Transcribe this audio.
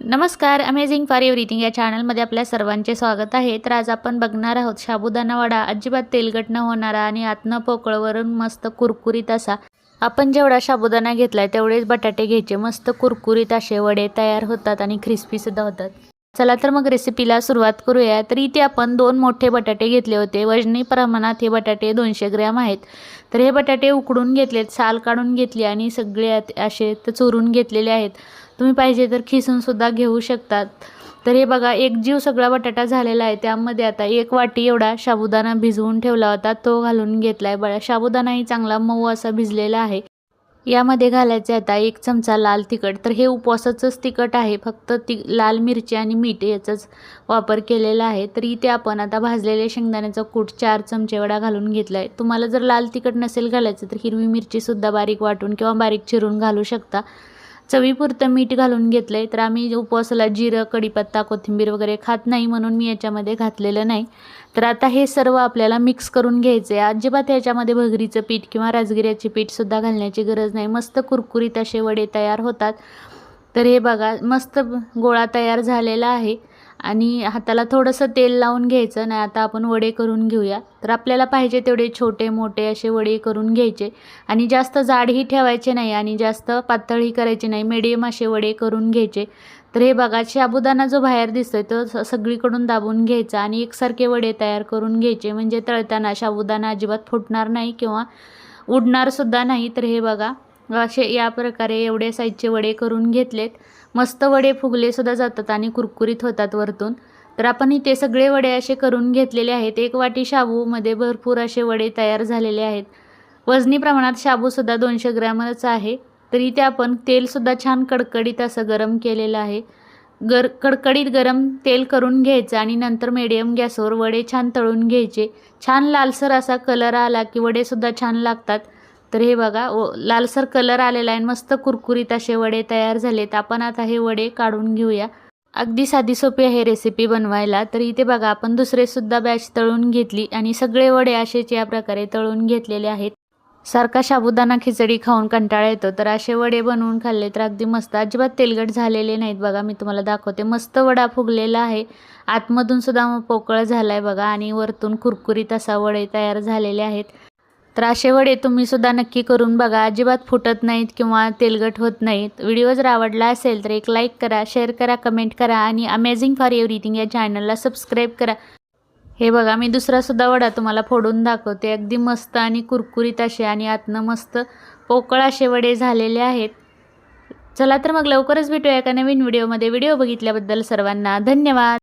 नमस्कार amazing for everything या चॅनलमध्ये आपल्या सर्वांचे स्वागत आहे. तर आज आपण बघणार आहोत साबुदाणा वडा अजिबात तेलकट न होणारा आणि आतनं पोकळवरून मस्त कुरकुरीत असा. आपण जेवढा साबुदाणा घेतलाय तेवढेच बटाटे घ्यायचे. मस्त कुरकुरीत असे वडे तयार होतात आणि क्रिस्पीसुद्धा होतात. चला तर मग रेसिपीला सुरुवात करूया. तर इथे आपण दोन मोठे बटाटे घेतले होते. वजनी प्रमाणात हे बटाटे दोनशे ग्रॅम आहेत. तर हे बटाटे उकडून घेतलेत साल काढून घेतली आणि सगळे असे तर चोरून घेतलेले आहेत. तुम्ही पाहिजे तर खिसूनसुद्धा घेऊ शकतात. तर हे बघा एक जीव सगळा बटाटा झालेला आहे. त्यामध्ये आता एक वाटी एवढा साबुदाणा भिजवून ठेवला होता. तो घालून घेतला आहे बळा साबुदाणाही चांगला मऊ असा भिजलेला आहे. यामध्ये घालायचे आता एक चमचा लाल तिखट. तर हे उपवासाचंच तिखट आहे. फक्त ती लाल मिरची आणि मीठ याचाच वापर केलेला आहे. तर इथे आपण आता भाजलेले शेंगदाण्याचा कूट चार चमचे एवढा घालून घेतला आहे तुम्हाला जर लाल तिखट नसेल घालायचं तर हिरवी मिरचीसुद्धा बारीक वाटून किंवा बारीक चिरून घालू शकता. चवीपुरतं मीठ घालून घेतलं आहे तर आम्ही उपवासाला जिरं कढीपत्ता कोथिंबीर वगैरे खात नाही म्हणून मी याच्यामध्ये घातलेलं नाही. तर आता हे सर्व आपल्याला मिक्स करून घ्यायचं आहे अजिबात याच्यामध्ये भगरीचं पीठ किंवा राजगिऱ्याचे पीठसुद्धा घालण्याची गरज नाही. मस्त कुरकुरीत असे वडे तयार होतात. तर हे बघा मस्त गोळा तयार झालेला आहे. आणि हाताला थोडंसं तेल लावून घ्यायचं नाही आता आपण वडे करून घेऊया. तर आपल्याला पाहिजे तेवढे छोटे मोठे असे वडे करून घ्यायचे. आणि जास्त जाडही ठेवायचे नाही आणि जास्त पातळही करायचे नाही मिडियम असे वडे करून घ्यायचे. तर हे बघा शाबुदाना जो बाहेर दिसतोय तो स- सगळीकडून दाबून घ्यायचा आणि एकसारखे वडे तयार करून घ्यायचे. म्हणजे तळताना शाबुदाना अजिबात फुटणार नाही किंवा उडणारसुद्धा नाही. तर हे बघा असे या प्रकारे एवढे साईजचे वडे करून घेतलेत. मस्त वडे फुगले सुद्धा जातात आणि कुरकुरीत होतात वरतून. तर आपण इथे सगळे वडे असे करून घेतलेले आहेत. एक वाटी शाबूमध्ये भरपूर असे वडे तयार झालेले आहेत. वजनी प्रमाणात शाबूसुद्धा दोनशे ग्रॅमच आहे. तर इथे आपण तेलसुद्धा छान कडकडीत असं गरम केलेलं आहे. गर कडकडीत गरम तेल करून घ्यायचं आणि नंतर मिडियम गॅसवर वडे छान तळून घ्यायचे. छान लालसर असा कलर आला की वडेसुद्धा छान लागतात. तर हे बघा ओ लालसर कलर आलेला आहे. आणि मस्त कुरकुरीत असे वडे तयार झालेत. आपण आता हे वडे काढून घेऊया. अगदी साधी सोपी आहे रेसिपी बनवायला. तर इथे बघा आपण दुसरेसुद्धा बॅच तळून घेतली आणि सगळे वडे असेच या प्रकारे तळून घेतलेले आहेत. सारखा साबुदाणा खिचडी खाऊन कंटाळा येतो. तर असे वडे बनवून खाल्ले तर अगदी मस्त अजिबात तेलकट झालेले नाहीत बघा. मी तुम्हाला दाखवते. मस्त वडा फुगलेला आहे. आतमधून सुद्धा मग पोकळ झाला आहे बघा आणि वरतून कुरकुरीत असा वडे तयार झालेले आहेत. तर असे वडे तुम्ही सुद्धा नक्की करून बघा. अजिबात फुटत नाहीत किंवा तेलगट होत नाहीत. व्हिडिओ जर आवडला असेल तर एक लाईक करा शेअर करा कमेंट करा आणि अमेझिंग फॉर एव्हरीथिंग या चॅनलला सबस्क्राईब करा. हे बघा मी दुसरासुद्धा वडा तुम्हाला फोडून दाखवते. अगदी मस्त आणि कुरकुरीत असे आणि आतनं मस्त पोकळ असे वडे झालेले आहेत. चला तर मग लवकरच भेटूया एका नवीन व्हिडिओमध्ये व्हिडिओ बघितल्याबद्दल सर्वांना धन्यवाद.